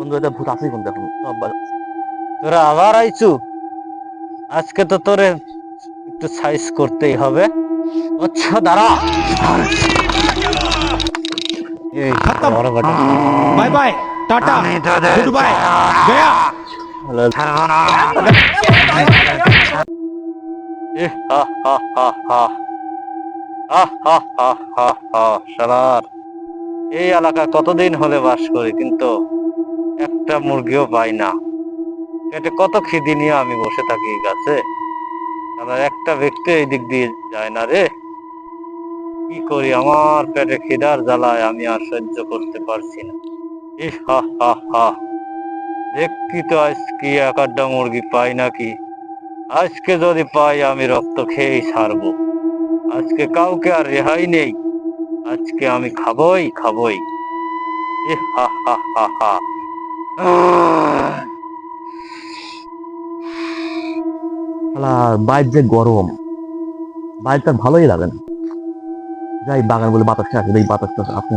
বন্ধু এটা ভূত কোন দেখুন? আবার আইছু? আজকে তো তোরে একটু সাইজ করতেই হবে। আচ্ছা দাঁড়া। Bye bye tata. Good bye. গয়া সারার। এই এলাকা কতদিন হলে বাস করি কিন্তু? একটা মুরগিও পাই না। পেটে কত খিদি নিয়ে আমি বসে থাকি গাছে? শালার একটা ব্যক্তি এই দিক দিয়ে যায় না রে। কি করি? আমার পেটে খিদার জ্বালায় আমি আর সহ্য করতে পারছি না। হা হা হা। দেখি তো আজ কি এক আড্ডা মুরগি পাই নাকি? আজকে যদি পাই আমি রক্ত খেয়েই ছাড়বো। আজকে কাউকে আর রেহাই নেই। আজকে আমি খাবই খাবই। হা হা হা হা। বাইর যে গরম, বাইরটা ভালোই লাগে না। যাই, বাগান বলে এই আপনি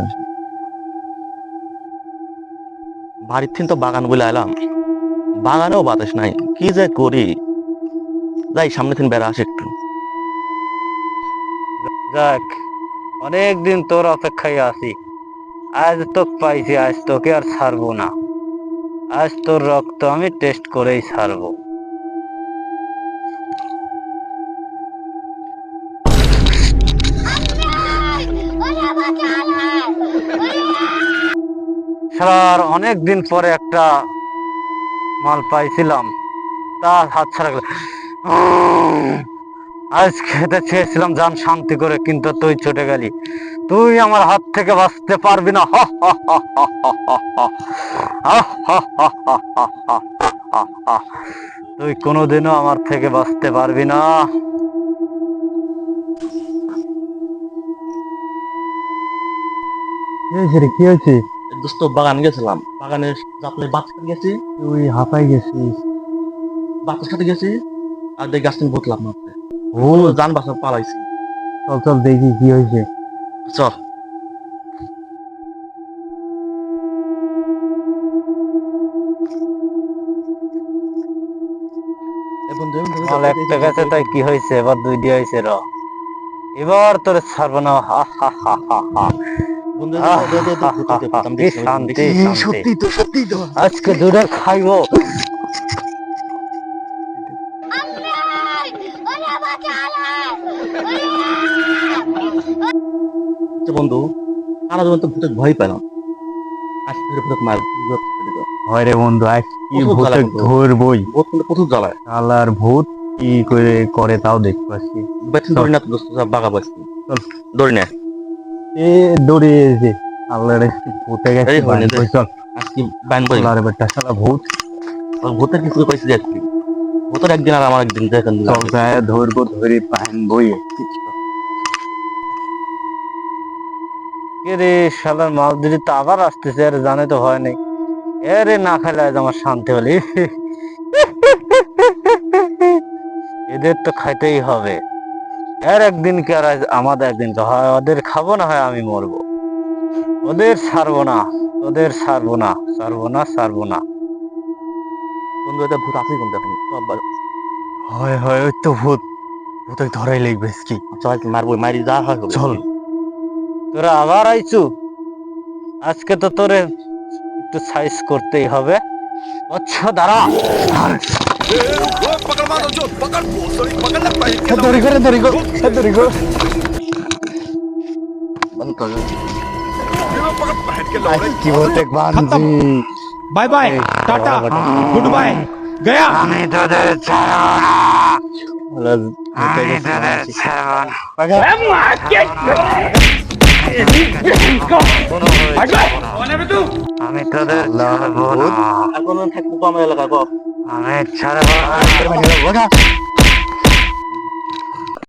বাড়ির থেকে তো বাগান বলে এলাম। বাগানেও বাতাস নাই, কি যে করি? যাই সামনে থেকে বেড়া আসে একটু। যাক অনেক দিন তোর অপেক্ষায় আছি। আজ তো পাইছি, আজ তোকে আর ছাড়বো না। আজ তোর রক্ত আমি টেস্ট করেই ছাড়বো। সার অনেক দিন পরে একটা মাল পাইছিলাম। তা হাত ছাড়া আজ খেতে চেয়েছিলাম জান শান্তি করে কিন্তু তুই ছুটে গেলি তুই আমার হাত থেকে বাঁচতে পারবি না হা। তুই কোনোদিনও আমার থেকে বাঁচতে পারবি না কি হয়েছে দোস্ত বাগান গেছিলাম বাগানে আপনার বাতাস গেছি তুই হাঁপাই গেছিস বাতাস সাথে গেছি আর দেখ গাছ ভুতলাম মারতে ও যান বাসা পালাইছি চল চল দেখি কি হয়েছে চল একটা গেছে তাই কি হয়েছে এবার দুইটি হয়েছে র এবার তোর ছাড়বো না হা হা হা হা হা বন্ধু, আহ, দে, বন্ধু সারা জীবন তো ভূতের ভয় পেলাম আজ থেকে মার ভূত হয় রে বন্ধু আজ কি কত ভূতে জ্বালা বন্ধু। ধরবই। ভূত কিন্তু প্রচুর জ্বালায়। শালার ভূত কি করে করে তাও দেখতে পাচ্ছি। বেতন না তো দোস্ত সব বাগা বসছি চল। না। এ দৌড়ে এসে আল্লাহ রে ভূতে গেছে এই হয়নি রে। চল। আজকে ব্যান করি আল্লাহ বেটা শালা ভূত। ভূতের কি করে পাইছি দেখছি ভূতের একদিন আর আমার একদিন দেখেন। চল গায়ে ধরবো ধরি পাইন বই কে রে শালার মাছ দিদি তো আবার আসতেছে আরে জানে তো ভয় নেই। এরে না খাইলে আজ আমার শান্তি হলি। এদের তো খাইতেই হবে। এর একদিন কি আর আমাদের একদিন তো হয়? ওদের খাব না হয় আমি মরবো? ওদের ছাড়বো না ওদের ছাড়বো না ছাড়বো না ছাড়বো না। বন্ধু এটা ভূত আছে সব বা- হয় হয় ওই তো ভূত। ভূতে ধরাই লাগবে কি? চল মারবো মারি যা হয় চল। তোরা আবার আইছু আজকে তো তোরে একটু সাইজ করতেই হবে আচ্ছা দাঁড়া ধরি করে ধরি করে ধরি করে বন্ধ কর। কি বলতে bungee bye bye tata good bye गया আমি তোদের ছাড়বো না আমি তোদের ছাড়বো না কোনো আমি তোদের ছাড়বো না আর কোনো থাকব কম এলাকা আমি ছাড়বো না